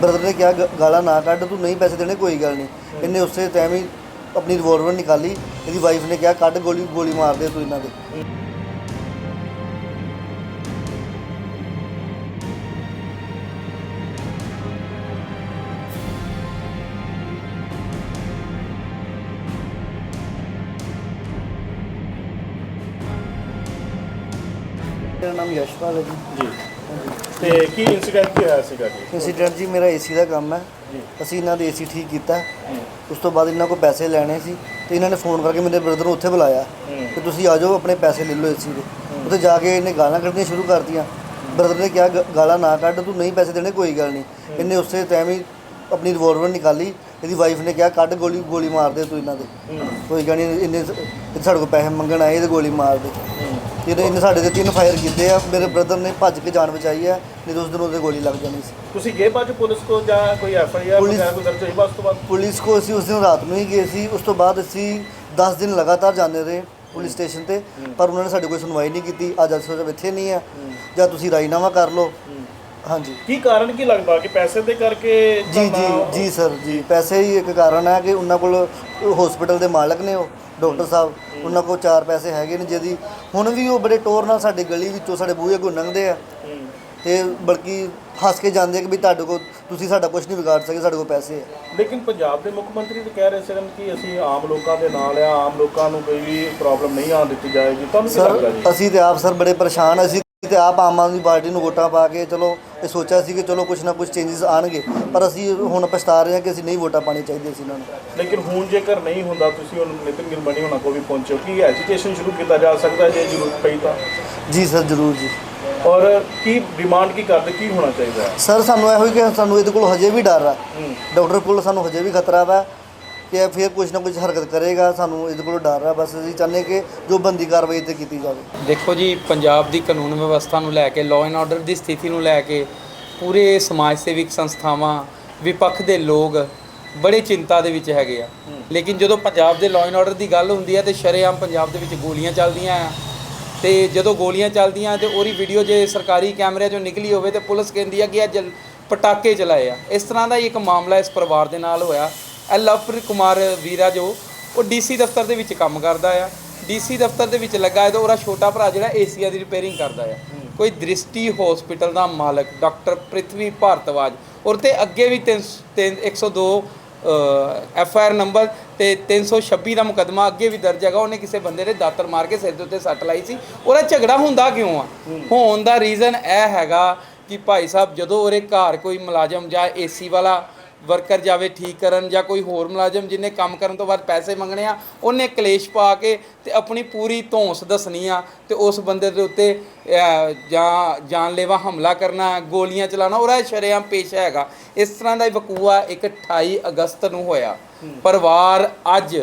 Brother ਨੇ ਕਿਹਾ ਗ- ਗਾਲਾਂ ਨਾ ਕੱਢ ਤੂੰ ਨਹੀਂ ਪੈਸੇ ਦੇਣੇ ਕੋਈ ਗੱਲ ਨਹੀਂ। ਇਹਨੇ ਉਸੇ ਟਾਈਮ ਹੀ ਆਪਣੀ ਰਿਵੋਲਵਰ ਨਿਕਾਲੀ। ਇਹਦੀ ਵਾਈਫ ਨੇ ਕਿਹਾ ਕੱਢ ਗੋਲੀ ਗੋਲੀ ਮਾਰ ਦੇ ਤੂੰ ਇਹਨਾਂ ਦੇ। ਮੇਰਾ ਨਾਮ ਯਸ਼ਪਾਲ ਹੈ ਜੀ। ਜੀ। ਤੇ ਕੀ ਇਨਸੀਡੈਂਟ ਕੀ ਹੋਇਆ ਸੀਗਾ ਜੀ? ਇੰਸੀਡੈਂਟ ਜੀ ਮੇਰਾ ਏਸੀ ਦਾ ਕੰਮ ਹੈ। ਜੀ। ਅਸੀਂ ਇਹਨਾਂ ਦੇ ਏਸੀ ਠੀਕ ਕੀਤਾ। ਉਸ ਤੋਂ ਬਾਅਦ ਇਹਨਾਂ ਕੋਲ ਪੈਸੇ ਲੈਣੇ ਸੀ ਤੇ ਇਹਨਾਂ ਨੇ ਫੋਨ ਕਰਕੇ ਮੇਰੇ ਬ੍ਰਦਰ ਨੂੰ ਉੱਥੇ ਬੁਲਾਇਆ। ਹੂੰ। ਕਿ ਤੁਸੀਂ ਆ ਜਾਓ ਆਪਣੇ ਪੈਸੇ ਲੈ ਲਓ ਏਸੀ ਦੇ। ਉੱਥੇ ਜਾ ਕੇ ਇਹਨੇ ਗਾਲਾਂ ਕੱਢਣੀਆਂ ਸ਼ੁਰੂ ਕਰਤੀਆਂ। ਬ੍ਰਦਰ ਨੇ ਕਿਹਾ ਗ- ਗਾਲਾਂ ਨਾ ਕੱਢ ਤੂੰ ਨਹੀਂ ਪੈਸੇ ਦੇਣੇ ਕੋਈ ਗੱਲ ਨਹੀਂ। ਇਹਨੇ ਉਸੇ ਟਾਈਮ ਹੀ ਆਪਣੀ ਰਿਵੋਲਵਰ ਨਿਕਾਲੀ। ਇਹਦੀ ਵਾਈਫ ਨੇ ਕਿਹਾ ਕੱਢ ਗੋਲੀ ਗੋਲੀ ਮਾਰ ਦੇ ਤੂੰ ਇਹਨਾਂ ਦੇ। ਕੋਈ ਗੱਲ ਨਹੀਂ ਇਹਨੇ ਇਹ ਸਾਡੇ ਕੋਲ ਪੈਸੇ ਮੰਗਣ ਆਏ ਤੇ ਗੋਲੀ ਮਾਰ ਦੇ। ਹੂੰ ਇਹਨੇ ਸਾਡੇ ਤੇ ਤਿੰਨ ਫਾਇਰ ਕੀਤੇ ਆ ਮੇਰੇ ਬ੍ਰਦਰ ਨੇ ਭੱਜ ਕੇ ਜਾਨ ਬਚਾਈ ਹੈ ਨਹੀਂ ਤਾਂ ਉਸ ਦਿਨ ਉਹਦੇ ਗੋਲੀ ਲੱਗ ਜਾਣੀ ਸੀ। ਤੁਸੀਂ ਗਏ ਬਾਅਦ 'ਚ ਪੁਲਿਸ ਕੋ ਜਾਂ ਕੋਈ ਐਫ ਆਈ ਆਰ ਪੁਲਿਸ- ਵਗੈਰਾ ਕੋਈ ਦਰਜ ਹੋਈ ਬਸ ਤੋਂ ਬਾਅਦ? ਪੁਲਿਸ ਕੋ ਅਸੀਂ ਉਸ ਦਿਨ ਰਾਤ ਨੂੰ ਹੀ ਗਏ ਸੀ ਉਸ ਤੋਂ ਬਾਅਦ ਅਸੀਂ 10 ਦਿਨ ਲਗਾਤਾਰ ਜਾਂਦੇ ਰਹੇ ਪੁਲਿਸ ਸਟੇਸ਼ਨ ਤੇ ਪਰ ਉਹਨਾਂ ਨੇ ਸਾਡੀ ਕੋਈ ਸੁਣਵਾਈ ਨਹੀਂ ਕੀਤੀ ਅੱਜ ਅਸੀਂ ਇੱਥੇ ਨਹੀਂ ਆ ਜਾਂ ਤੁਸੀਂ ਰਾਜੀਨਾਮਾ ਕਰ ਲਓ। ਹਾਂਜੀ। ਕੀ ਕਾਰਨ ਕੀ ਲੱਗਦਾ ਕਿ ਪੈਸੇ ਦੇ ਕਰਕੇ ਜੀ ਜੀ ਜੀ ਸਰ ਜੀ। ਪੈਸੇ ਹੀ ਇੱਕ ਕਾਰਨ ਹੈ ਕਿ ਉਹਨਾਂ ਕੋਲ ਹਸਪੀਟਲ ਦੇ ਮਾਲਕ ਨੇ ਉਹ। ਡਾਕਟਰ ਸਾਹਿਬ ਉਹਨਾਂ ਕੋਲ ਚਾਰ ਪੈਸੇ ਹੈਗੇ ਨੇ ਜਿਹਦੀ ਹੁਣ ਵੀ ਉਹ ਬੜੇ ਟੋਰ ਨਾਲ ਸਾਡੀ ਗਲੀ ਵਿੱਚੋਂ ਸਾਡੇ ਬੂਹੇ ਅੱਗੋਂ ਲੰਘਦੇ ਆ। ਤੇ ਬਲਕਿ ਹੱਸ ਕੇ ਜਾਂਦੇ ਕਿ ਵੀ ਤੁਹਾਡੇ ਕੋਲ ਤੁਸੀਂ ਸਾਡਾ ਕੁਝ ਨਹੀਂ ਵਿਗਾੜ ਸਕੇ ਸਾਡੇ ਕੋਲ ਪੈਸੇ ਹੈ ਲੇਕਿਨ ਪੰਜਾਬ ਦੇ ਮੁੱਖ ਮੰਤਰੀ ਤਾਂ ਕਹਿ ਰਹੇ ਸਨ ਕਿ ਅਸੀਂ ਆਮ ਲੋਕਾਂ ਦੇ ਨਾਲ ਆ ਆਮ ਲੋਕਾਂ ਨੂੰ ਕੋਈ ਵੀ ਪ੍ਰੋਬਲਮ ਨਹੀਂ ਆਉਣ ਦਿੱਤੀ ਜਾਏਗੀ। ਤੁਹਾਨੂੰ ਕੀ ਲੱਗਦਾ ਸਰ ਜੀ? ਅਸੀਂ ਤੇ ਆਪ ਸਰ ਬੜੇ ਪਰੇਸ਼ਾਨ ਅਸੀਂ ਤੇ ਆਪ ਆਮ ਆਦਮੀ ਪਾਰਟੀ ਨੂੰ ਵੋਟਾਂ ਪਾ ਕੇ ਚਲੋ ਇਹ ਸੋਚਿਆ ਸੀ ਕਿ ਚਲੋ ਕੁਝ ਨਾ ਕੁਝ ਚੇਂਜਸ ਆਣਗੇ ਪਰ ਅਸੀਂ ਹੁਣ ਪਛਤਾ ਰਹੇ ਹਾਂ ਕਿ ਅਸੀਂ ਨਹੀਂ ਵੋਟਾਂ ਪਾਣੀ ਚਾਹੀਦੀ ਸੀ ਇਹਨਾਂ ਨੂੰ। ਲੇਕਿਨ ਹੁਣ ਜੇਕਰ ਨਹੀਂ ਹੁੰਦਾ ਤੁਸੀਂ ਹੁਣ ਨਿਤਿਨ ਗਿਲਮਣੀ ਹੋਣਾ ਕੋ ਵੀ ਪਹੁੰਚੋ ਕੀ ਐਜੀਟੇਸ਼ਨ ਸ਼ੁਰੂ ਕੀਤਾ ਜਾ ਸਕਦਾ ਜੇ ਜ਼ਰੂਰਤ ਪਈ ਤਾਂ? ਜੀ ਸਰ ਜ਼ਰੂਰ ਜੀ। ਔਰ ਕੀ ਡਿਮਾਂਡ ਕੀ ਕਰਦੇ ਕੀ ਹੋਣਾ ਚਾਹੀਦਾ? ਸਰ ਸਾਨੂੰ ਇਹੋ ਹੀ ਕਿ ਸਾਨੂੰ ਇਹਦੇ ਕੋਲ ਹਜੇ ਵੀ ਡਰ ਆ। ਡਾਕਟਰ ਕੋਲ ਸਾਨੂੰ ਹਜੇ ਵੀ ਖਤਰਾ ਵਾ। ਕਿ ਇਹ ਫਿਰ ਕੁਝ ਨਾ ਕੁਝ ਹਰਕਤ ਕਰੇਗਾ, ਸਾਨੂੰ ਇਹਦੇ ਕੋਲੋਂ ਡਰ ਆ, ਬਸ ਅਸੀਂ ਚਾਹੁੰਦੇ ਕਿ ਜੋ ਬੰਦੀ ਕਾਰਵਾਈ ਤੇ ਕੀਤੀ ਜਾਵੇ। ਦੇਖੋ ਜੀ, ਪੰਜਾਬ ਦੀ ਕਾਨੂੰਨ ਵਿਵਸਥਾ ਨੂੰ ਲੈ ਕੇ ਲਾਅ ਐਂਡ ਆਰਡਰ ਦੀ ਸਥਿਤੀ ਨੂੰ ਲੈ ਕੇ, ਪੂਰੇ ਸਮਾਜ ਸੇਵਿਕ ਸੰਸਥਾਵਾਂ, ਵਿਪੱਖ ਦੇ ਲੋਕ ਬੜੇ ਚਿੰਤਾ ਦੇ ਵਿੱਚ ਹੈਗੇ ਆ। ਲੇਕਿਨ ਜਦੋਂ ਪੰਜਾਬ ਦੇ ਲਾਅ ਐਂਡ ਆਰਡਰ ਦੀ ਗੱਲ ਹੁੰਦੀ ਹੈ ਤੇ ਸ਼ਰੇਆਮ ਪੰਜਾਬ ਦੇ ਵਿੱਚ ਗੋਲੀਆਂ ਚੱਲਦੀਆਂ ਆ, ਤੇ ਜਦੋਂ ਗੋਲੀਆਂ ਚੱਲਦੀਆਂ, ਤੇ ਉਹਦੀ ਵੀਡੀਓ ਜੇ ਸਰਕਾਰੀ ਕੈਮਰਿਆਂ 'ਚੋਂ ਨਿਕਲੀ ਹੋਵੇ, ਤੇ ਪੁਲਿਸ ਕਹਿੰਦੀ ਆ ਕਿ ਇਹ ਪਟਾਕੇ ਚਲਾਏ ਆ। ਇਸ ਤਰ੍ਹਾਂ ਦਾ ਹੀ ਇੱਕ ਮਾਮਲਾ ਇਸ ਪਰਿਵਾਰ ਦੇ ਨਾਲ ਹੋਇਆ। ਇਹ ਲਵਪ੍ਰੀਤ ਕੁਮਾਰ ਵੀਰਾ ਜੋ ਉਹ ਡੀਸੀ ਦਫ਼ਤਰ ਦੇ ਵਿੱਚ ਕੰਮ ਕਰਦਾ ਆ। ਡੀਸੀ ਦਫ਼ਤਰ ਦੇ ਵਿੱਚ ਲੱਗਾ ਹੈ ਤੇ ਉਹਦਾ ਛੋਟਾ ਭਰਾ ਜਿਹੜਾ ਏਸੀਆ ਦੀ ਰਿਪੇਅਰਿੰਗ ਕਰਦਾ ਆ। ਕੋਈ ਦ੍ਰਿਸ਼ਟੀ ਹਸਪੀਟਲ ਦਾ ਮਾਲਕ ਡਾਕਟਰ ਪ੍ਰਿਥਵੀ ਭਾਰਤਵਾਜ ਔਰ ਤੇ ਅੱਗੇ ਵੀ 3 102 ਐਫ ਆਈ ਆਰ ਨੰਬਰ ਤੇ 326 ਦਾ ਮੁਕਦਮਾ ਅੱਗੇ ਵੀ ਦਰਜ ਹੈਗਾ। ਉਹਨੇ ਕਿਸੇ ਬੰਦੇ ਨੇ ਦਾਤਰ ਮਾਰ ਕੇ ਸਿਰ ਦੇ ਉੱਤੇ ਸੱਟ ਲਾਈ ਸੀ। ਉਹਦਾ ਝਗੜਾ ਹੁੰਦਾ ਕਿਉਂ ਆ? ਹੋਣ ਦਾ ਰੀਜ਼ਨ ਇਹ ਹੈਗਾ ਕਿ ਭਾਈ ਸਾਹਿਬ ਜਦੋਂ ਉਹਦੇ ਘਰ ਕੋਈ ਮੁਲਾਜ਼ਮ ਜਾਂ ਏਸੀ ਵਾਲਾ ਵਰਕਰ ਜਾਵੇ ਠੀਕ ਕਰਨ ਜਾਂ ਕੋਈ ਹੋਰ ਮੁਲਾਜ਼ਮ ਜਿਹਨੇ ਕੰਮ ਕਰਨ ਤੋਂ ਬਾਅਦ ਪੈਸੇ ਮੰਗਣੇ ਆ ਉਹਨੇ ਕਲੇਸ਼ ਪਾ ਕੇ ਤੇ ਆਪਣੀ ਪੂਰੀ ਧੌਂਸ ਦੱਸਣੀ ਆ ਤੇ ਉਸ ਬੰਦੇ ਦੇ ਉੱਤੇ ਜਾਂ ਜਾਨਲੇਵਾ ਹਮਲਾ ਕਰਨਾ ਗੋਲੀਆਂ ਚਲਾਉਣਾ ਉਹਦਾ ਸ਼ਰੇਆਮ ਪੇਸ਼ਾ ਹੈਗਾ। ਇਸ ਤਰ੍ਹਾਂ ਦਾ ਵਕੂਆ ਇੱਕ 28 ਅਗਸਤ ਨੂੰ ਹੋਇਆ। ਪਰਿਵਾਰ ਅੱਜ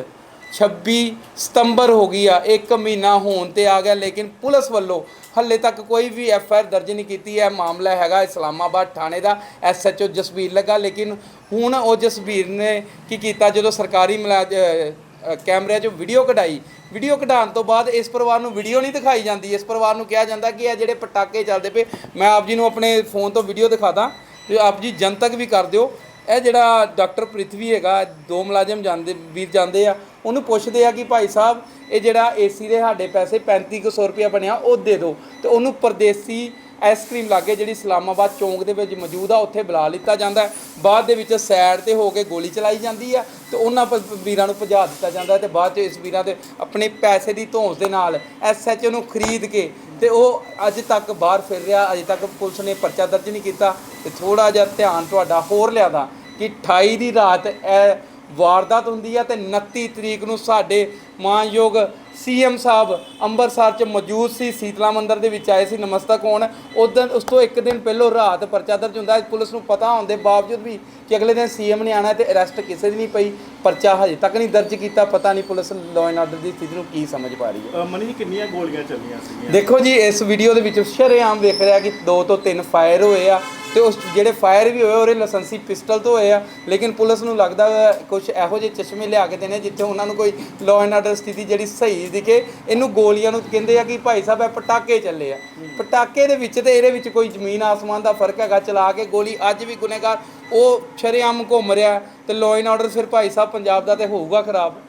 26 ਸਤੰਬਰ ਹੋ ਗਈ ਆ ਇੱਕ ਮਹੀਨਾ ਹੋਣ ਤੇ ਆ ਗਿਆ ਲੇਕਿਨ ਪੁਲਿਸ ਵੱਲੋਂ ਹੱਲੇ ਤੱਕ ਕੋਈ ਵੀ ਐਫ ਆਈ ਆਰ ਦਰਜ ਨਹੀਂ ਕੀਤੀ। ਹੈ ਮਾਮਲਾ ਹੈਗਾ ਇਸਲਾਮਾਬਾਦ ਥਾਣੇ ਦਾ ਐਸ ਐਚ ਓ ਜਸਬੀਰ ਲੱਗਾ। ਲੇਕਿਨ ਹੁਣ ਉਹ ਜਸਬੀਰ ਨੇ ਕੀ ਕੀਤਾ ਜਦੋਂ ਸਰਕਾਰੀ ਮੁਲਾਜ਼ ਅ, ਕੈਮਰਿਆਂ 'ਚੋਂ ਵੀਡੀਓ ਕਢਾਈ ਵੀਡੀਓ ਕਢਾਉਣ ਤੋਂ ਬਾਅਦ ਇਸ ਪਰਿਵਾਰ ਨੂੰ ਵੀਡੀਓ ਨਹੀਂ ਦਿਖਾਈ ਜਾਂਦੀ। ਇਸ ਪਰਿਵਾਰ ਨੂੰ ਕਿਹਾ ਜਾਂਦਾ ਕਿ ਇਹ ਜਿਹੜੇ ਪਟਾਕੇ ਚੱਲਦੇ ਪਏ ਮੈਂ ਆਪ ਜੀ ਨੂੰ ਆਪਣੇ ਫੋਨ ਤੋਂ ਵੀਡੀਓ ਦਿਖਾਦਾ ਤੇ ਆਪ ਜੀ ਜਨਤਕ ਵੀ ਕਰ ਦਿਓ। ਇਹ ਜਿਹੜਾ ਡਾਕਟਰ ਪ੍ਰਿਥਵੀ ਹੈਗਾ ਦੋ ਮੁਲਾਜ਼ਮ ਜਾਂਦੇ ਵੀਰ ਜਾਂਦੇ ਆ ਉਹਨੂੰ ਪੁੱਛਦੇ ਆ ਕਿ ਭਾਈ ਸਾਹਿਬ, ਇਹ ਜਿਹੜਾ ਏਸੀ ਦੇ ਸਾਡੇ ਪੈਸੇ 3500 ਰੁਪਇਆ ਬਣਿਆ, ਉਹ ਦੇ ਦਿਓ। ਤੇ ਉਹਨੂੰ ਪਰਦੇਸੀ ਆਈਸਕ੍ਰੀਮ ਲਾਗੇ ਜਿਹੜੀ ਇਸਲਾਮਾਬਾਦ ਚੌਂਕ ਦੇ ਵਿੱਚ ਮੌਜੂਦ ਆ, ਉੱਥੇ ਬੁਲਾ ਲਿੱਤਾ ਜਾਂਦਾ ਬਾਅਦ ਦੇ ਵਿੱਚ ਸਾਈਡ ਤੇ ਹੋ ਕੇ ਗੋਲੀ ਚਲਾਈ ਜਾਂਦੀ ਆ ਤੇ ਉਹਨਾਂ ਪ- ਵੀਰਾਂ ਨੂੰ ਭਜਾ ਦਿੱਤਾ ਜਾਂਦਾ ਹੈ ਤੇ ਬਾਅਦ ਚ ਇਸ ਵੀਰਾਂ ਦੇ ਆਪਣੇ ਪੈਸੇ ਦੀ ਧੌਂਸ ਦੇ ਨਾਲ ਐਸਐਚਓ ਨੂੰ ਖਰੀਦ ਕੇ ਤੇ ਉਹ ਅੱਜ ਤੱਕ ਬਾਹਰ ਫਿਰ ਰਿਹਾ, ਅਜੇ ਤੱਕ ਪੁਲਿਸ ਨੇ ਪਰਚਾ ਦਰਜ ਨਹੀਂ ਕੀਤਾ ਤੇ ਥੋੜਾ ਜਿਹਾ ਧਿਆਨ ਤੁਹਾਡਾ ਹੋਰ ਲਿਆਦਾ ਕਿ 28 ਦੀ ਰਾਤ ਇਹ ਵਾਰਦਾਤ ਹੁੰਦੀ ਹੈ ਤੇ 29 ਤਰੀਕ ਨੂੰ ਸਾਡੇ ਮਾਨਯੋਗ ਸੀਐਮ ਸਾਹਿਬ ਅੰਮ੍ਰਿਤਸਰ ਚ ਮੌਜੂਦ ਸੀ ਸੀਤਲਾ ਮੰਦਿਰ ਦੇ ਵਿੱਚ ਆਏ ਸੀ ਨਮਸਤਕ ਹੋਣ ਉਦੋਂ ਉਸ ਤੋਂ ਇੱਕ ਦਿਨ ਪਹਿਲਾਂ ਰਾਤ ਪਰਚਾ ਦਰਜ ਹੁੰਦਾ ਹੈ ਪੁਲਿਸ ਨੂੰ ਪਤਾ ਹੋਣ ਦੇ ਬਾਵਜੂਦ ਵੀ ਕਿ ਅਗਲੇ ਦਿਨ ਸੀਐਮ ਨੇ ਆਣਾ ਤੇ ਅਰੈਸਟ ਕਿਸੇ ਦੀ ਨਹੀਂ ਪਈ ਪਰਚਾ ਹਜੇ ਤੱਕ ਨਹੀਂ ਦਰਜ ਕੀਤਾ ਪਤਾ ਨਹੀਂ ਪੁਲਿਸ ਲਾਅ ਐਂਡ ਆਰਡਰ ਦੀ ਸਥਿਤੀ ਨੂੰ ਕੀ ਸਮਝ ਪਾ ਰਹੀ ਹੈ। ਮਨੀ ਜੀ ਕਿੰਨੀਆਂ ਗੋਲੀਆਂ ਚੱਲੀਆਂ ਸੀਗੀਆਂ? ਦੇਖੋ ਜੀ ਇਸ ਵੀਡੀਓ ਦੇ ਵਿੱਚ ਸ਼ਰੇਆਮ ਵੇਖ ਰਿਹਾ ਕਿ ਦੋ ਤੋਂ ਤਿੰਨ ਫਾਇਰ ਹੋਏ ਆ ਤੇ ਉਸ ਜਿਹੜੇ ਫਾਇਰ ਵੀ ਹੋਏ, ਉਹਦੇ ਲਾਇਸੈਂਸੀ ਪਿਸਟਲ ਤੋਂ ਹੋਏ ਆ। ਲੇਕਿਨ ਪੁਲਿਸ ਨੂੰ ਲੱਗਦਾ ਕੁਝ ਇਹੋ ਜਿਹੇ ਚਸ਼ਮੇ ਲਿਆ ਕੇ ਦੇਣੇ, ਜਿੱਥੇ ਉਹਨਾਂ ਨੂੰ ਕੋਈ ਲਾਅ ਐਂਡ ਆਰਡਰ ਸਥਿਤੀ ਜਿਹੜੀ ਸਹੀ ਦਿਖੇ। ਇਹਨੂੰ ਗੋਲੀਆਂ ਨੂੰ ਕਹਿੰਦੇ ਆ ਕਿ ਭਾਈ ਸਾਹਿਬ ਇਹ ਪਟਾਕੇ ਚੱਲੇ ਆ। ਪਟਾਕੇ ਦੇ ਵਿੱਚ ਤੇ ਇਹਦੇ ਵਿੱਚ ਕੋਈ ਜ਼ਮੀਨ, ਆਸਮਾਨ ਦਾ ਫ਼ਰਕ ਹੈਗਾ, ਚਲਾ ਕੇ ਗੋਲੀ ਅੱਜ ਵੀ ਗੁਨੇਗਾਰ, ਉਹ ਸ਼ਰੇਆਮ ਘੁੰਮ ਰਿਹਾ ਤੇ ਲਾਅ ਐਂਡ ਆਰਡਰ ਫਿਰ ਭਾਈ ਸਾਹਿਬ ਪੰਜਾਬ ਦਾ ਤੇ ਹੋਊਗਾ ਖਰਾਬ।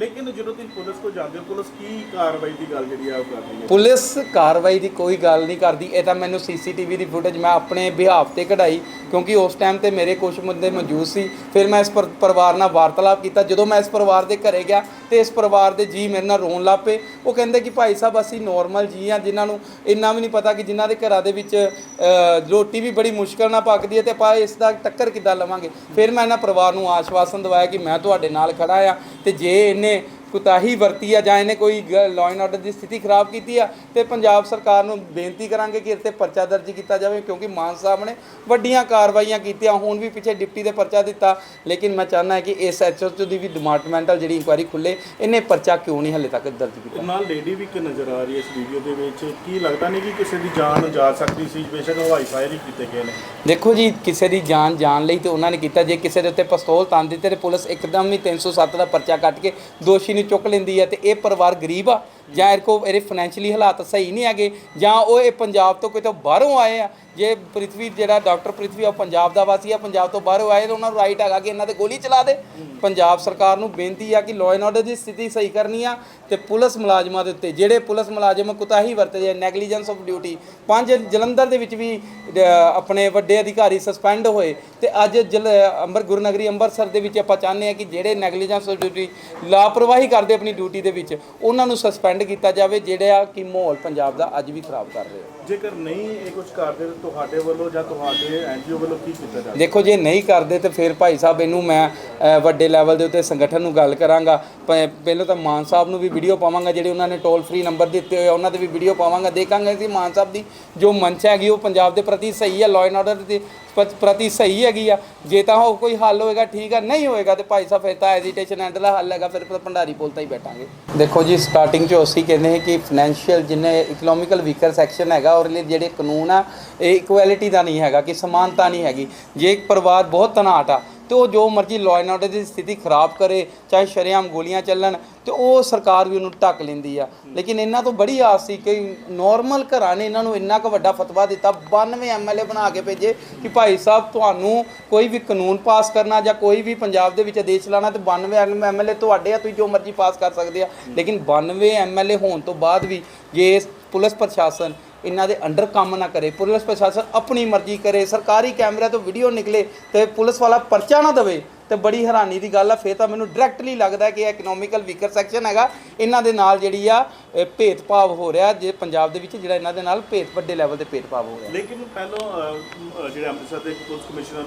ਲੇਕਿਨ ਜਦੋਂ ਤੁਸੀਂ ਪੁਲਿਸ ਕੋਲ ਜਾਂਦੇ ਹੋ ਪੁਲਿਸ ਕੀ ਕਾਰਵਾਈ ਦੀ ਗੱਲ ਜਿਹੜੀ ਆ ਉਹ ਕਰ ਹੈ? ਪੁਲਿਸ ਕਾਰਵਾਈ ਦੀ ਕੋਈ ਗੱਲ ਨਹੀਂ ਕਰਦੀ। ਇਹ ਤਾਂ ਮੈਨੂੰ ਸੀਸੀਟੀਵੀ ਦੀ ਫੁਟੇਜ ਮੈਂ ਆਪਣੇ ਬਿਹਾਫ ਤੇ ਕਢਾਈ ਕਿਉਂਕਿ ਉਸ ਟਾਈਮ ਤੇ ਮੇਰੇ ਕੁਝ ਮੁੱਦੇ ਮੌਜੂਦ ਸੀ। ਫਿਰ ਮੈਂ ਇਸ ਪਰ- ਪਰਿਵਾਰ ਨਾਲ ਵਾਰਤਾਲਾਪ ਕੀਤਾ। ਜਦੋਂ ਮੈਂ ਇਸ ਪਰਿਵਾਰ ਦੇ ਘਰੇ ਗਿਆ ਤੇ ਇਸ ਪਰਿਵਾਰ ਦੇ ਜੀ ਮੇਰੇ ਨਾਲ ਰੋਣ ਲੱਗ ਪਏ। ਉਹ ਕਹਿੰਦੇ ਕਿ ਭਾਈ ਸਾਹਿਬ ਅਸੀਂ ਨੋਰਮਲ ਜੀ ਆ ਜਿਨ੍ਹਾਂ ਨੂੰ ਇੰਨਾ ਵੀ ਨਹੀਂ ਪਤਾ ਕਿ ਜਿਨ੍ਹਾਂ ਦੇ ਘਰਾਂ ਦੇ ਵਿੱਚ ਅ, ਰੋਟੀ ਵੀ ਬੜੀ ਮੁਸ਼ਕਲ ਨਾਲ ਪੱਕਦੀ ਹੈ ਤੇ ਆਪਾਂ ਇਸ ਦਾ ਟੱਕਰ ਕਿੱਦਾਂ ਲਵਾਂਗੇ? ਫਿਰ ਮੈਂ ਇਹਨਾਂ ਪਰਿਵਾਰ ਨੂੰ ਆਸ਼ਵਾਸਨ ਦਿਵਾਇਆ ਕਿ ਮੈਂ ਤੁਹਾਡੇ ਨਾਲ ਖੜਾ ਆ ਤੇ ਜੇ ਇਹਨੇ tiene ਕੁਤਾਹੀ ਵਰਤੀ ਆ ਜਾਂ ਇਹਨੇ ਕੋਈ ਲਾਅ ਐਂਡ ਆਰਡਰ ਦੀ ਸਥਿਤੀ ਖਰਾਬ ਕੀਤੀ ਆ ਤੇ ਪੰਜਾਬ ਸਰਕਾਰ ਨੂੰ ਬੇਨਤੀ ਕਰਾਂਗੇ ਕਿ ਤੇ ਪਰਚਾ ਦਰਜ ਕੀਤਾ ਜਾਵੇ ਕਿਉਂਕਿ ਮਾਨ ਸਾਹਿਬ ਨੇ ਵੱਡੀਆਂ ਕਾਰਵਾਈਆਂ ਕੀਤੀਆਂ ਹੁਣ ਵੀ ਪਿੱਛੇ ਡਿਪਟੀ ਦੇ ਪਰਚਾ ਦਿੱਤਾ। ਲੇਕਿਨ ਮੈਂ ਚਾਹੁੰਦਾ ਹਾਂ ਕਿ ਇਸ ਐਚਓ ਦੀ ਵੀ ਡਿਪਾਰਟਮੈਂਟਲ ਜਿਹੜੀ ਇਨਕੁਆਇਰੀ ਖੁੱਲੇ ਇਹਨੇ ਪਰਚਾ ਕਿਉਂ ਨਹੀਂ ਹਲੇ ਤੱਕ ਦਰਜ ਕੀਤਾ? ਨਾਲ ਲੇਡੀ ਵੀ ਇੱਕ ਨਜ਼ਰ ਆ ਰਹੀ ਹੈ ਇਸ ਵੀਡੀਓ ਦੇ ਵਿੱਚ। ਕੀ ਲੱਗਦਾ ਨਹੀਂ ਕਿ ਕਿਸੇ ਦੀ ਜਾਨ ਜਾ ਸਕਦੀ ਸੀ? ਬੇਸ਼ੱਕ ਹਵਾਈ ਫਾਇਰ ਹੀ ਕੀਤੇ ਗਏ ਨੇ। ਦੇਖੋ ਜੀ ਕਿਸੇ ਦੀ ਜਾਨ ਜਾਣ ਲਈ ਤੇ ਉਹਨਾਂ ਨੇ ਕੀਤਾ। ਜੇ ਕਿਸੇ ਦੇ ਉੱਤੇ ਪਿਸਤੌਲ ਤੰਨ ਦਿੱਤੇ ਤੇ ਪੁਲਿਸ ਇੱਕਦਮ ਹੀ 307 ਦਾ ਪਰਚਾ ਕੱਟ ਕੇ ਦੋਸ਼ੀ ਚੁੱਕ ਲੈਂਦੀ ਹੈ ਤੇ ਇਹ ਪਰਿਵਾਰ ਗਰੀਬ ਆ। ਜਾਂ ਇਹ ਕੋ ਇਹਦੇ ਫਾਈਨੈਂਸ਼ੀਅਲੀ ਹਾਲਾਤ ਸਹੀ ਨਹੀਂ ਹੈਗੇ, ਜਾਂ ਉਹ ਇਹ ਪੰਜਾਬ ਤੋਂ ਕਿਤੇ ਬਾਹਰੋਂ ਆਏ ਆ, ਜੇ ਪ੍ਰਿਥਵੀ ਜਿਹੜਾ ਡਾਕਟਰ ਪ੍ਰਿਥਵੀ ਆ ਪੰਜਾਬ ਦਾ ਵਾਸੀ ਆ, ਪੰਜਾਬ ਤੋਂ ਬਾਹਰੋਂ ਆਏ, ਤਾਂ ਉਹਨਾਂ ਨੂੰ ਰਾਈਟ ਹੈਗਾ ਕਿ ਇਹਨਾਂ ਤੇ ਗੋਲੀ ਚਲਾ ਦੇ। ਪੰਜਾਬ ਸਰਕਾਰ ਨੂੰ ਬੇਨਤੀ ਆ ਕਿ ਲਾਅ ਐਂਡ ਆਰਡਰ ਦੀ ਸਥਿਤੀ ਸਹੀ ਕਰਨੀ ਆ ਤੇ ਪੁਲਿਸ ਮੁਲਾਜ਼ਮਾਂ ਦੇ ਉੱਤੇ, ਜਿਹੜੇ ਪੁਲਿਸ ਮੁਲਾਜ਼ਮ ਕੁਤਾਹੀ ਵਰਤਦੇ ਆ ਨੈਗਲੀਜੈਂਸ ਆਫ ਡਿਊਟੀ ਪੰਜ ਜਲੰਧਰ ਦੇ ਵਿੱਚ ਵੀ ਆਪਣੇ ਵੱਡੇ ਅਧਿਕਾਰੀ ਸਸਪੈਂਡ ਹੋਏ ਤੇ ਅੱਜ ਜਲ, ਅੰਬਰ, ਗੁਰਨਗਰੀ, ਅੰਮ੍ਰਿਤਸਰ ਦੇ ਵਿੱਚ ਆਪਾਂ ਚਾਹੁੰਦੇ ਆ ਕਿ ਜਿਹੜੇ ਨੈਗਲੀਜੈਂਸ ਆਫ ਡਿਊਟੀ ਲਾਪਰਵਾਹੀ ਕਰਦੇ ਆਪਣੀ ਡਿਊਟੀ ਦੇ ਵਿੱਚ, ਉਹਨਾਂ ਨੂੰ ਸਸਪੈਂਡ ਕੀਤਾ ਜਾਵੇ ਜਿਹੜੇ ਕਿ ਮਾਹੌਲ ਪੰਜਾਬ ਦਾ ਅੱਜ ਵੀ ਖਰਾਬ ਕਰ ਰਹੇ ਜੇਕਰ ਨਹੀਂ ਇਹ ਕੁਝ ਕਰਦੇ ਤਾਂ ਤੁਹਾਡੇ ਵੱਲੋਂ ਜਾਂ ਤੁਹਾਡੇ ਐਨਜੀਓ ਵੱਲੋਂ ਕੀ ਕੀਤਾ ਜਾਵੇ? ਦੇਖੋ ਜੇ ਨਹੀਂ ਕਰਦੇ ਤੇ ਫਿਰ ਭਾਈ ਸਾਹਿਬ ਇਹਨੂੰ ਮੈਂ ਅ, ਵੱਡੇ ਲੈਵਲ ਦੇ ਉੱਤੇ ਸੰਗਠਨ ਨੂੰ ਗੱਲ ਕਰਾਂਗਾ। ਪ- ਪਹਿਲਾਂ ਤਾਂ ਮਾਨ ਸਾਹਿਬ ਨੂੰ ਵੀ ਵੀਡੀਓ ਪਾਵਾਂਗਾ ਜਿਹੜੇ ਉਹਨਾਂ ਨੇ ਟੋਲ ਫ੍ਰੀ ਨੰਬਰ ਦਿੱਤੇ ਹੋਏ ਆ, ਉਹਨਾਂ ਤੇ ਵੀ ਵੀਡੀਓ ਪਾਵਾਂਗਾ। ਦੇਖਾਂਗੇ ਕਿ ਮਾਨ ਸਾਹਿਬ ਦੀ ਜੋ ਮਨਸ਼ਾ ਹੈਗੀ ਉਹ ਪੰਜਾਬ ਦੇ ਪ੍ਰਤੀ ਸਹੀ ਹੈ ਲਾਅ ਐਂਡ ਆਰਡਰ ਦੇ ਪ- ਪ੍ਰਤੀ ਸਹੀ ਹੈਗੀ ਆ। ਜੇ ਤਾਂ ਉਹ ਕੋਈ ਹੱਲ ਹੋਏਗਾ ਠੀਕ ਆ ਨਹੀਂ ਹੋਏਗਾ ਤੇ ਭਾਈ ਸਾਹਿਬ ਫਿਰ ਤਾਂ ਐਜੀਟੇਸ਼ਨ ਐਂਡ ਦਾ ਹੱਲ ਹੈਗਾ ਫਿਰ ਤਾਂ ਭੰਡਾਰੀ ਪੁੱਲ ਤਾਂ ਹੀ ਬੈਠਾਂਗੇ। ਦੇਖੋ ਜੀ ਸਟਾਰਟਿੰਗ 'ਚ ਤੁਸੀਂ ਕਹਿੰਦੇ ਹਾਂ ਕਿ ਫਾਈਨੈਂਸ਼ੀਅਲ ਜਿੰਨੇ ਇਕਨੋਮਿਕਲ ਵੀਕਰ ਸੈਕਸ਼ਨ ਹੈਗਾ, ਉਹਦੇ ਲਈ ਜਿਹੜੇ ਕਾਨੂੰਨ ਆ, ਇਹ ਇਕੁਐਲਿਟੀ ਦਾ ਨਹੀਂ ਹੈਗਾ, ਕਿ ਸਮਾਨਤਾ ਨਹੀਂ ਹੈਗੀ। ਜੇ ਇੱਕ ਪਰਿਵਾਰ ਬਹੁਤ ਤਨਾਟ ਆ ਤੇ ਉਹ ਜੋ ਮਰਜ਼ੀ ਲਾਅ ਐਂਡ ਆਰਡਰ ਦੀ ਸਥਿਤੀ ਖਰਾਬ ਕਰੇ, ਚਾਹੇ ਸ਼ਰੇਆਮ ਗੋਲੀਆਂ ਚੱਲਣ, ਤੇ ਉਹ ਸਰਕਾਰ ਵੀ ਉਹਨੂੰ ਢੱਕ ਲੈਂਦੀ ਆ। ਲੇਕਿਨ ਇਹਨਾਂ ਤੋਂ ਬੜੀ ਆਸ ਸੀ ਕਿ ਨਾਰਮਲ ਘਰਾਂ ਨੇ ਇਹਨਾਂ ਨੂੰ ਇੰਨਾ ਕੁ ਵੱਡਾ ਫਤਵਾ ਦਿੱਤਾ 92 ਐਮਐਲਏ ਬਣਾ ਕੇ ਭੇਜੇ ਕਿ ਭਾਈ ਸਾਹਿਬ ਤੁਹਾਨੂੰ ਕੋਈ ਵੀ ਕਾਨੂੰਨ ਪਾਸ ਕਰਨਾ ਜਾਂ ਕੋਈ ਵੀ ਪੰਜਾਬ ਦੇ ਵਿੱਚ ਆਦੇਸ਼ ਲਾਣਾ ਤੇ 92 ਐਮਐਲਏ ਤੁਹਾਡੇ ਆ ਤੁਸੀਂ ਜੋ ਮਰਜ਼ੀ ਪਾਸ ਕਰ ਸਕਦੇ ਆ। ਲੇਕਿਨ 92 ਐਮਐਲਏ ਹੋਣ ਤੋਂ ਬਾਅਦ ਵੀ ਜੇ ਪੁਲਿਸ ਪ੍ਰਸ਼ਾਸਨ ਇਹਨਾਂ ਦੇ ਅੰਡਰ ਕੰਮ ਨਾ ਕਰੇ, ਪੁਲਿਸ ਪ੍ਰਸ਼ਾਸਨ ਆਪਣੀ ਮਰਜ਼ੀ ਕਰੇ, ਸਰਕਾਰੀ ਕੈਮਰਿਆਂ ਤੋਂ ਵੀਡੀਓ ਨਿਕਲੇ ਤੇ ਪੁਲਿਸ ਵਾਲਾ ਪਰਚਾ ਨਾ ਦੇਵੇ ਤੇ ਬੜੀ ਹੈਰਾਨੀ ਦੀ ਗੱਲ ਆ ਫੇਰ ਤਾਂ ਮੈਨੂੰ ਡਾਇਰੈਕਟਲੀ ਲੱਗਦਾ ਕਿ ਇਹ ਇਕਨੋਮਿਕਲ ਵੀਕਰ ਸੈਕਸ਼ਨ ਹੈਗਾ। ਇਹਨਾਂ ਦੇ ਨਾਲ ਜਿਹੜੀ ਆ ਇਹ ਭੇਦਭਾਵ ਹੋ ਰਿਹਾ ਜੇ ਪੰਜਾਬ ਦੇ ਵਿੱਚ ਜਿਹੜਾ ਇਹਨਾਂ ਦੇ ਨਾਲ ਭੇਦ ਵੱਡੇ ਲੈਵਲ ਤੇ ਭੇਦਭਾਵ ਹੋ ਰਿਹਾ। ਲੇਕਿਨ ਪਹਿਲਾਂ ਜਿਹੜੇ ਅੰਮ੍ਰਿਤਸਰ ਦੇ ਪੁਲਿਸ ਕਮਿਸ਼ਨਰ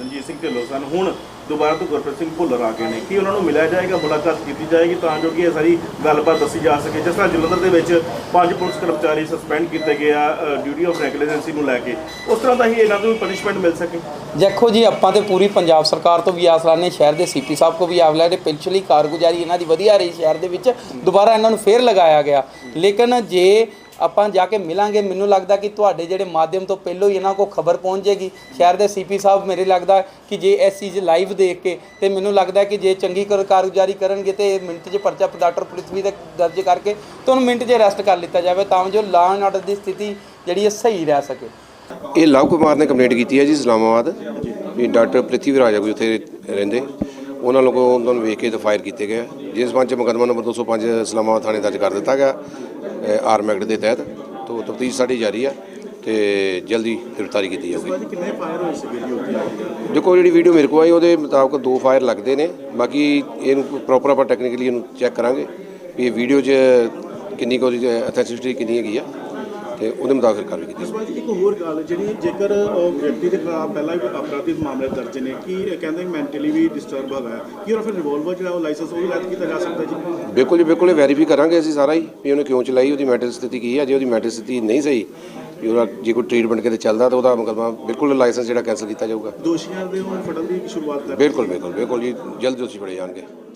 ਰਣਜੀਤ ਸਿੰਘ ਢਿੱਲੋਂ ਸਨ ਹੁਣ ਦੁਬਾਰਾ ਤੋਂ ਗੁਰਪ੍ਰੀਤ ਸਿੰਘ ਭੁੱਲਰ ਆ ਗਏ ਨੇ। ਕੀ ਉਹਨਾਂ ਨੂੰ ਮਿਲਿਆ ਜਾਏਗਾ ਮੁਲਾਕਾਤ ਕੀਤੀ ਜਾਏਗੀ ਤਾਂ ਜੋ ਕਿ ਇਹ ਸਾਰੀ ਗੱਲਬਾਤ ਦੱਸੀ ਜਾ ਸਕੇ? ਜਿਸ ਤਰ੍ਹਾਂ ਜਲੰਧਰ ਦੇ ਵਿੱਚ ਪੰਜ ਪੁਲਿਸ ਕਰਮਚਾਰੀ ਸਸਪੈਂਡ ਕੀਤੇ ਗਏ ਆ ਡਿਊਟੀ ਆਫ ਰੈਗੂਲੇਜੈਂਸੀ ਨੂੰ ਲੈ ਕੇ ਉਸ ਤਰ੍ਹਾਂ ਦਾ ਹੀ ਇਹਨਾਂ ਨੂੰ ਪਨਿਸ਼ਮੈਂਟ ਮਿਲ ਸਕੇ? ਦੇਖੋ ਜੀ ਆਪਾਂ ਤੇ ਪੂਰੀ ਪੰਜਾਬ ਸਰਕਾਰ ਸਰਕਾਰ ਤੋਂ ਵੀ ਆਸ ਲਾਨੇ ਸ਼ਹਿਰ ਦੇ ਸੀਪੀ ਸਾਹਿਬ ਕੋ ਵੀ ਆਸ ਲਾਨੇ ਪਿਛਲੀ ਕਾਰਗੁਜ਼ਾਰੀ ਇਹਨਾਂ ਦੀ ਵਧੀਆ ਰਹੀ, ਸ਼ਹਿਰ ਦੇ ਵਿੱਚ ਦੁਬਾਰਾ ਇਹਨਾਂ ਨੂੰ ਫੇਰ ਲਗਾਇਆ ਗਿਆ। ਲੇਕਿਨ ਜੇ ਆਪਾਂ ਜਾ ਕੇ ਮਿਲਾਂਗੇ, ਮੈਨੂੰ ਲੱਗਦਾ ਕਿ ਤੁਹਾਡੇ ਜਿਹੜੇ ਮਾਧਿਅਮ ਤੋਂ ਪਹਿਲੋਂ ਹੀ ਇਹਨਾਂ ਕੋ ਖਬਰ ਪਹੁੰਚ ਜੇਗੀ। ਸ਼ਹਿਰ ਦੇ ਸੀਪੀ ਸਾਹਿਬ ਮੇਰੇ ਲੱਗਦਾ ਕਿ ਜੇ ਇਸ ਚੀਜ਼ ਲਾਈਵ ਦੇਖ ਕੇ ਤੇ ਮੈਨੂੰ ਲੱਗਦਾ ਕਿ ਜੇ ਚੰਗੀ ਕਾਰ- ਕਾਰਗੁਜ਼ਾਰੀ ਕਰਨਗੇ ਤੇ ਮਿੰਟ 'ਚ ਪਰਚਾ ਪਦਾਰਟਰ ਪੁਲਿਸ ਵੀ ਦਾ ਦਰਜ ਕਰਕੇ ਤੁਹਾਨੂੰ ਮਿੰਟ 'ਚ ਅਰੈਸਟ ਕਰ ਲਿੱਤਾ ਜਾਵੇ, ਤਾਂ ਜੋ ਲਾਅ ਐਂਡ ਆਰਡਰ ਦੀ ਸਥਿਤੀ ਜਿਹੜੀ ਹੈ ਸਹੀ ਰਹਿ ਸਕੇ। ਇਹ ਲਵ ਕੁਮਾਰ ਨੇ ਕੰਪਲੇਂਟ ਕੀਤੀ ਹੈ ਜੀ ਇਸਲਾਮਾਬਾਦ। ਵੀ ਡਾਕਟਰ ਪ੍ਰਿਥਵੀ ਰਾਜ ਆ ਕੋਈ ਉੱਥੇ ਰਹਿੰਦੇ। ਉਹਨਾਂ ਲੋਕੋਂ ਉਹਨਾਂ ਨੂੰ ਵੇਖ ਕੇ ਤਾਂ ਫਾਇਰ ਕੀਤੇ ਗਏ ਜਿਸ ਸੰਬੰਧ 'ਚ ਮੁਕੱਦਮਾ ਨੰਬਰ 205 ਇਸਲਾਮਾਬਾਦ ਥਾਣੇ ਦਰਜ ਕਰ ਦਿੱਤਾ ਗਿਆ। ਆਰਮ ਐਕਟ ਦੇ ਤਹਿਤ। ਤੋਂ ਤਫਤੀਸ਼ ਸਾਡੀ ਜਾਰੀ ਹੈ ਤੇ ਜਲਦੀ ਗ੍ਰਿਫਤਾਰੀ ਕੀਤੀ ਜਾਊਗੀ। ਕਿੰਨੇ ਫਾਇਰ ਹੋਏ ਜੀ ਉੱਥੇ? ਦੇਖੋ ਜਿਹੜੀ ਵੀਡੀਓ ਮੇਰੇ ਕੋਲ ਆਈ ਉਹਦੇ ਮੁਤਾਬਕ ਦੋ ਫਾਇਰ ਲੱਗਦੇ ਨੇ। ਬਾਕੀ ਇਹਨੂੰ ਪ੍ਰੋਪਰ ਆਪਾਂ ਟੈਕਨੀਕਲੀ ਇਹਨੂੰ ਚੈੱਕ ਕਰਾਂਗੇ। ਵੀ ਇਹ ਵੀਡੀਓ 'ਚ ਕਿੰਨੀ ਕੁ ਉਹਦੀ ਅਥੈਂਟਿਸਿਟੀ ਕਿੰਨੀ ਹੈਗੀ ਆ। ਤੇ ਉਹਦੇ ਮੁਤਾਬਕ ਕਾਰਵਾਈ ਕੀਤੀ। ਬਾਅਦ ਇੱਕ ਹੋਰ ਗੱਲ ਜਿਹੜੀ ਜੇਕਰ ਉਹ ਵਿਅਕਤੀ ਦੇ ਖਿਲਾਫ ਪਹਿਲਾਂ ਵੀ ਅਪਰਾਧਿਕ ਮਾਮਲੇ ਦਰਜ ਨੇ ਕੀ ਕਹਿੰਦੇ ਮੈਂਟਲੀ ਵੀ ਡਿਸਟਰਬ ਹੈਗਾ ਹੈ? ਕੀ ਉਹ ਫਿਰ ਰਿਵੋਲਵਰ ਜਿਹੜਾ ਉਹ ਲਾਇਸੈਂਸ ਉਹ ਵੀ ਰੱਦ ਕੀਤਾ ਜਾ ਸਕਦਾ ਜੀ? ਬਿਲਕੁਲ ਜੀ ਬਿਲਕੁਲ ਵੈਰੀਫਾਈ ਕਰਾਂਗੇ ਅਸੀਂ ਸਾਰਾ ਹੀ ਵੀ ਉਹਨੇ ਕਿਉਂ ਚਲਾਈ ਉਹਦੀ ਮੈਂਟਲ ਸਥਿਤੀ ਕੀ ਹੈ ਜੇ ਉਹਦੀ ਮੈਂਟਲ ਸਥਿਤੀ ਨਹੀਂ ਸਹੀ ਵੀ ਉਹਦਾ ਜੇ ਕੋਈ ਟ੍ਰੀਟਮੈਂਟ ਕਿਤੇ ਚੱਲਦਾ ਤਾਂ ਉਹਦਾ ਮੁਕੱਦਮਾ ਬਿਲਕੁਲ ਲਾਇਸੈਂਸ ਜਿਹੜਾ ਕੈਂਸਲ ਕੀਤਾ ਜਾਊਗਾ। ਦੋਸ਼ੀਆਂ ਦੇ ਹੁਣ ਫੜਨ ਦੀ ਸ਼ੁਰੂਆਤ ਕਰ ਬਿਲਕੁਲ ਬਿਲਕੁਲ ਬਿਲਕੁਲ ਜੀ ਜਲਦ ਦੋਸ਼ੀ ਫੜੇ ਜਾਣਗੇ।